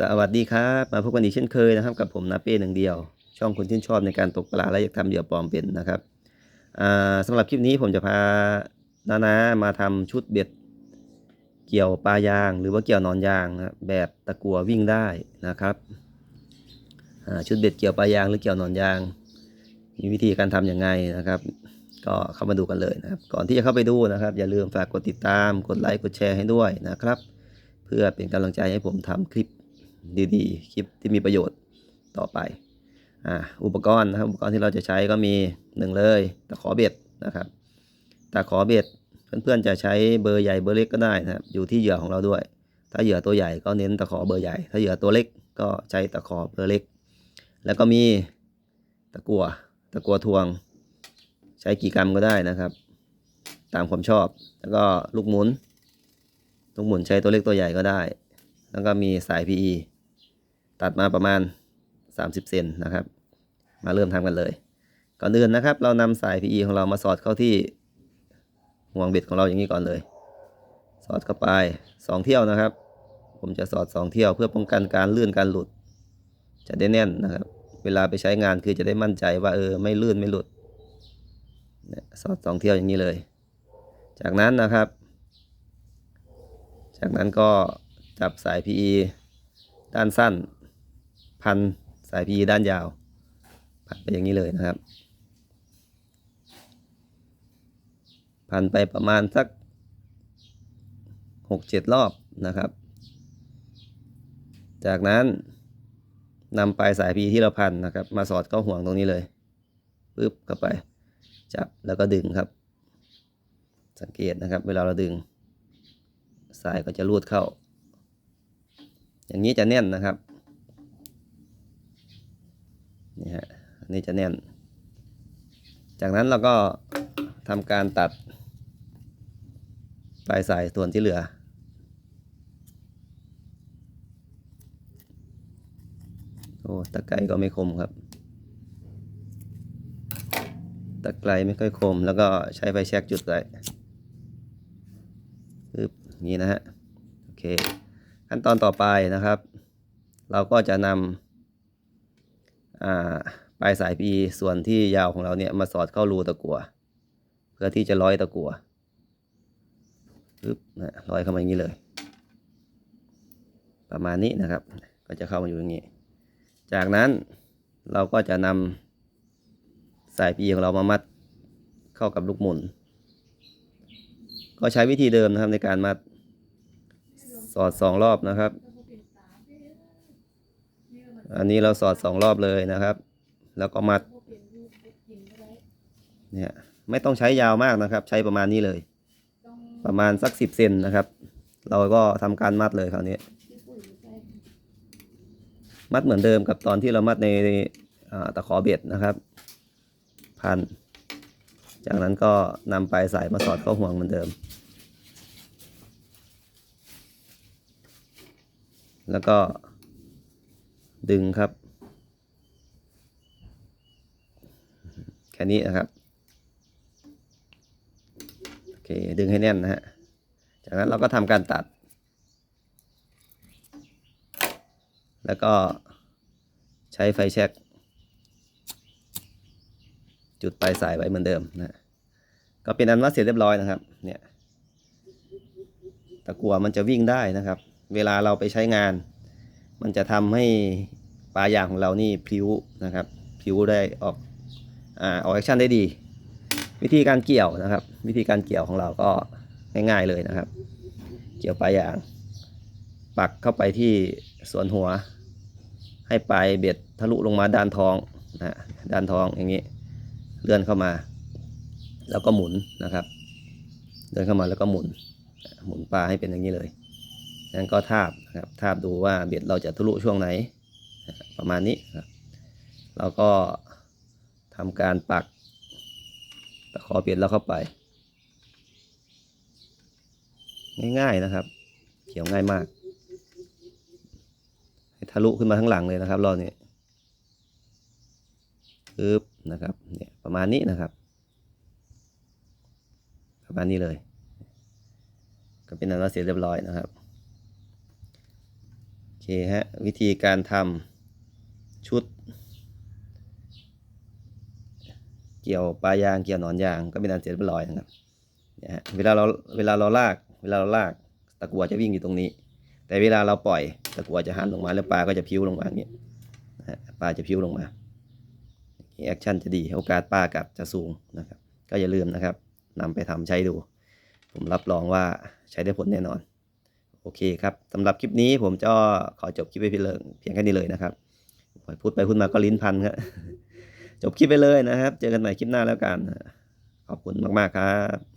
สวัสดีครับ มาพบกันอีกเช่นเคยนะครับ กับผมนาเป้หนึ่งเดียว ช่องคนชื่ชอบในการตกปลาและอยากทำเหยื่อปลอมเป็นนะครับอ่าสำหรับคลิปนี้ผมจะพานานามาทำชุดเบ็ด เกี่ยวปลายาง หรือว่าเกี่ยวนอนยางนะแบบตะกัววิ่งได้นะครับชุดเบ็ดเกี่ยวปลายางหรือเกี่ยวนอนยาง มีวิธีการทำอย่างไงนะครับ ก็เข้ามาดูกันเลยนะครับ ก่อนที่จะเข้าไปดูนะครับ อย่าลืมฝากกดติดตามกดไลค์กดแชร์ให้ด้วยนะครับ เพื่อเป็นกำลังใจให้ผมทำคลิป ดีๆ คลิปที่มีประโยชน์ต่อไปอ่าอุปกรณ์นะครับ อุปกรณ์ที่เราจะใช้ก็มีหนึ่งเลยตะขอเบ็ดนะครับตะขอเบ็ดเพื่อนๆจะใช้เบอร์ใหญ่เบอร์เล็กก็ได้นะครับ อยู่ที่เหยื่อของเราด้วย ถ้าเหยื่อตัวใหญ่ก็เน้นตะขอเบอร์ใหญ่ ถ้าเหยื่อตัวเล็กก็ใช้ตะขอเบอร์เล็ก แล้วก็มีตะกัวตะกัวทวง ใช้กี่กรัมก็ได้นะครับ ตามความชอบ แล้วก็ลูกหมุน ลูกหมุนใช้ตัวเล็กตัวใหญ่ก็ได้ แล้วก็มีสาย PE ตัดมาประมาณ 30 เซนนะครับ มาเริ่มทำกันเลย ก่อนอื่นนะครับ เรานำสาย PE ของเรามาสอดเข้าที่ห่วงเบ็ดของเราอย่างนี้ก่อนเลย สอดเข้าไป 2 เที่ยวนะครับ ผมจะสอด 2 เที่ยวเพื่อป้องกันการลื่นการหลุด จะได้แน่นนะครับ เวลาไปใช้งานคือจะได้มั่นใจว่าเออไม่ลื่นไม่หลุดเนี่ยสอด 2 เที่ยวอย่างนี้เลย จากนั้นนะครับ จากนั้นก็จับสาย PE ด้านสั้น พันสาย PE ด้านยาวพันไปอย่างนี้เลยนะครับ พันไปประมาณสักหกเจ็ดรอบนะครับ จากนั้นนำปลายสาย PE ที่เราพันนะครับ มาสอดเข้าห่วงตรงนี้เลยปึ๊บเข้าไป จับแล้วก็ดึงครับ สังเกตนะครับ เวลาเราดึง สายก็จะรูดเข้า อย่างนี้จะแน่นนะครับ นี่ฮะนนี้จะแน่น จากนั้นเราก็ทำการตัด ปลายสายส่วนที่เหลือ โอ้ตะไคร้ก็ไม่คมครับ ตะไคร้ไม่ค่อยคม แล้วก็ใช้ไฟแช็กจุดไว้ปึ๊บองนี้นะฮะ โอเค ขั้นตอนต่อไปนะครับ เราก็จะนำ ปลายสายพีส่วนที่ยาวของเราเนี่ยมาสอดเข้ารูตะกัวเพื่อที่จะร้อยตะกัวปึ๊บนะร้อยเข้ามาอย่างนี้เลย ประมาณนี้นะครับ ก็จะเข้ามาอยู่อย่างนี้ จากนั้นเราก็จะนำสายพีของเรามามัดเข้ากับลูกหมุน ก็ใช้วิธีเดิมนะครับในการมัดสอดสองรอบนะครับ อันนี้เราสอดสองรอบเลยนะครับ แล้วก็มัด เนี่ยไม่ต้องใช้ยาวมากนะครับ ใช้ประมาณนี้เลย ประมาณสักสิบเซนนะครับ เราก็ทำการมัดเลยคราวนี้ มัดเหมือนเดิมกับตอนที่เรามัดในตะขอเบ็ดนะครับ พัน จากนั้นก็นำปลายสายมาสอดเข้าห่วงเหมือนเดิม แล้วก็ ดึงครับ แค่นี้นะครับ โอเค ดึงให้แน่นนะฮะ จากนั้นเราก็ทำการตัด แล้วก็ใช้ไฟแช็กจุดปลายสายไว้เหมือนเดิมนะฮะก็เป็นอันว่าเสร็จเรียบร้อยนะครับ เนี่ยตะกัวมันจะวิ่งได้นะครับ เวลาเราไปใช้งาน มันจะทำให้ปลายางของเรานี่พลิ้วนะครับพลิ้วได้ออกอ่าออกแอคชั่นได้ดี วิธีการเกี่ยวนะครับ วิธีการเกี่ยวของเราก็ง่ายๆเลยนะครับ เกี่ยวปลายาง ปักเข้าไปที่ส่วนหัว ให้ปลายเบ็ดทะลุลงมาด้านท้องนะด้านท้องอย่างนี้ เลื่อนเข้ามา แล้วก็หมุนนะครับ เดินเข้ามาแล้วก็หมุน หมุนปลาให้เป็นอย่างนี้เลย นั้นก็ทาบนะครับทาบดูว่าเบ็ดเราจะทะลุช่วงไหน ประมาณนี้ครับเราก็ทำการปักตะขอเบ็ดเราเข้าไป ง่ายๆนะครับ เขียวง่ายมาก ให้ทะลุขึ้นมาทั้งหลังเลยนะครับรอบนี้ปึ๊บนะครับเนี่ยประมาณนี้นะครับ ประมาณนี้เลย ก็เป็นอันว่าเสร็จเรียบร้อยนะครับ เคเคฮะ วิธีการทำชุด เกี่ยวปลายางเกี่ยวหนอนยางก็เป็นอันเสร็จเรียบร้อยนะครับเนี่ยฮะเวลาเราเวลาเราลาก เวลาเราลากตะกัวจะวิ่งอยู่ตรงนี้ แต่เวลาเราปล่อยตะกัวจะหันลงมาแล้วปลาก็จะพิ้วลงมาอย่างนี้นะฮะปลาจะพิ้วลงมาแอคชั่นจะดีโอกาสปลากัดจะสูงนะครับ ก็อย่าลืมนะครับนำไปทำใช้ดู ผมรับรองว่าใช้ได้ผลแน่นอน โอเคครับสำหรับคลิปนี้ผมจะขอจบคลิปไปเพียงเเพียงแค่นี้เลยนะครับพูดไปพูดมาก็ลิ้นพันครับจบคลิปไปเลยนะครับ เจอกันใหม่คลิปหน้าแล้วกัน ขอบคุณมาก ๆ ครับ